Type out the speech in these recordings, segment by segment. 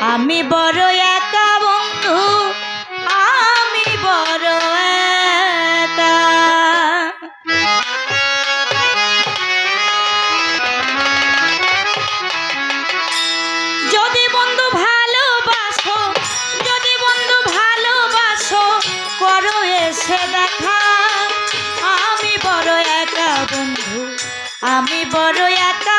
আমি বড় একা বন্ধু, আমি বড় যদি বন্ধু ভালোবাসো, যদি বন্ধু ভালোবাসো, করো আমি বন্ধু, আমি বড় একা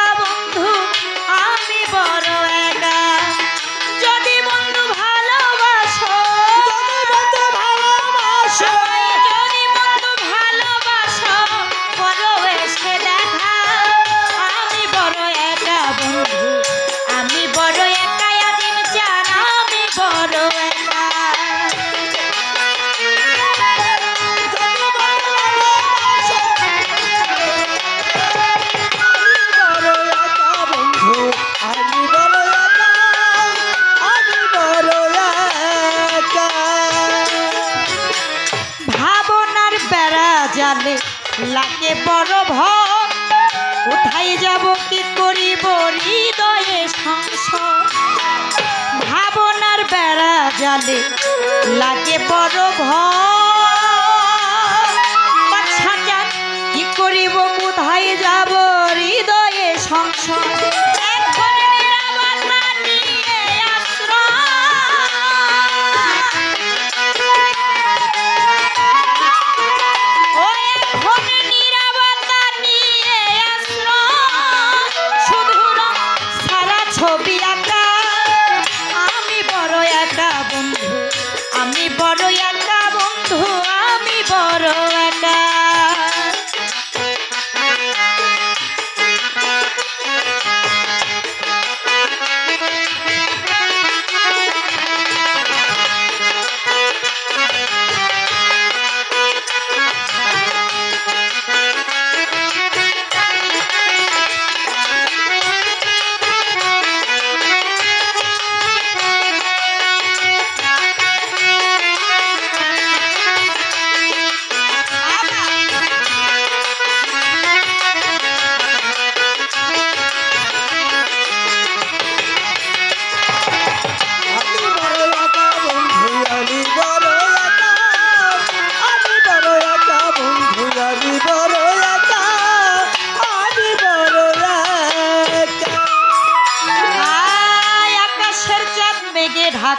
লাগে বড় ভয় কোথায় যাব কি করিব হৃদয়ে ভাবনার বেড়া জালে লাগে বড় বাচ্চা কি করিব, কোথায় যাব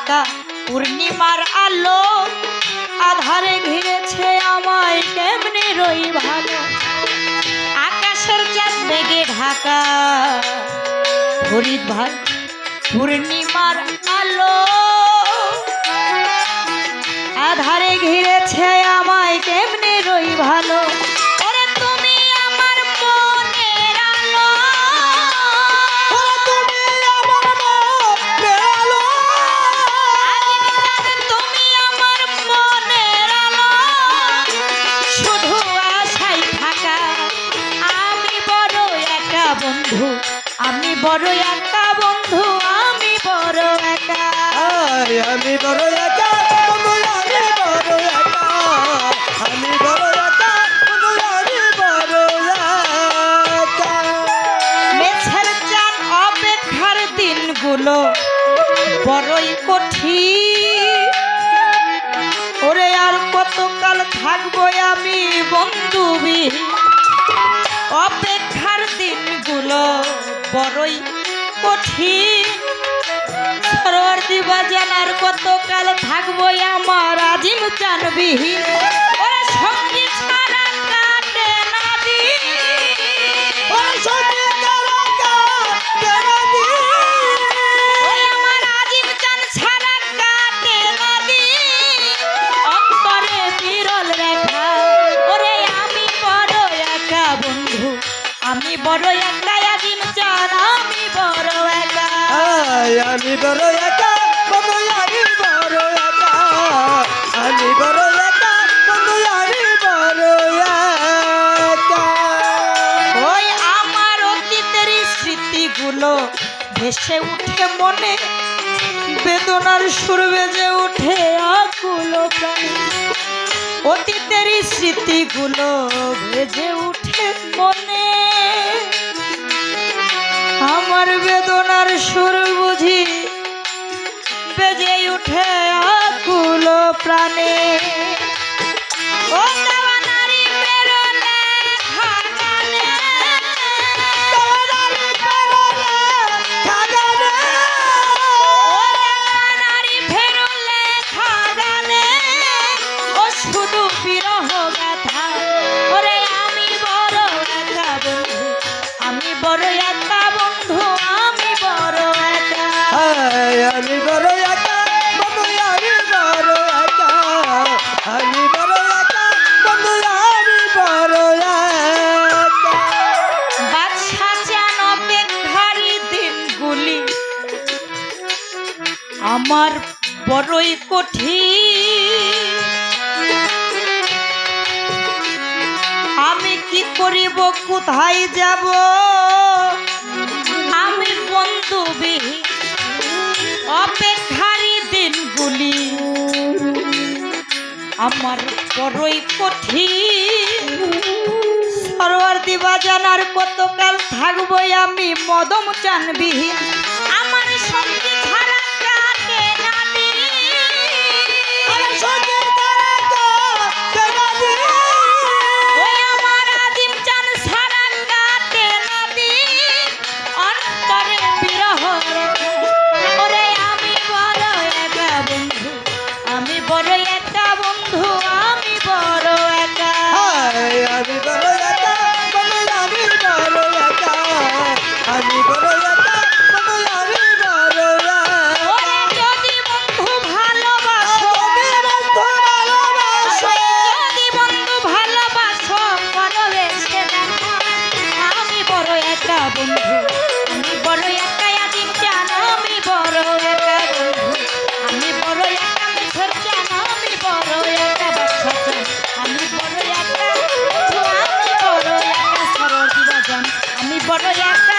ঢাকা পূর্ণিমার আলো, আধারে ঘিরেছে আমায় কেমনে রই ভালো। আকাশের চাঁদ মেঘে ঢাকা হরিদ ভাই, পূর্ণিমার আলো। আধারে ঘিরেছে আমায় কেমনে বড় একা বন্ধু আমি বড় একা। আমি বড় একা বন্ধু আমি বড় একা। আমি বড় একা বন্ধু আমি বড় একা। মেছের চান অপেক্ষার দিনগুলো বড়ই কঠিন। ওরে আর কতকাল থাকব আমি বন্ধুবি অপেক্ষার দিনগুলো বড়ই কঠিন। সরোয়ার দিবা জানার কতকাল থাকব আমার আজিম চানবিহীন। আমি বড় একা, বন্ধু, আমি বড় একা। আমি বড় একা, বন্ধু, আমি বড় একা। ওই আমার অতীতের স্মৃতিগুলো ভেসে উঠে মনে, বেদনার সুর বেজে উঠে আকুল অতীতের স্মৃতিগুলো ভেজে উঠে মনে। আমার বেদনার সুর বুঝি বেজে উঠে আকুল প্রাণে। আমার বড়ই কঠিন। আমি কি করিব, কোথায় যাব? আমি বন্ধুবিহীন অপেক্ষারি বলি আমার বড়ই কঠিন। সরোয়ার দিবা জানার কতকাল থাকবই আমি মদম চানবিহীন। একটা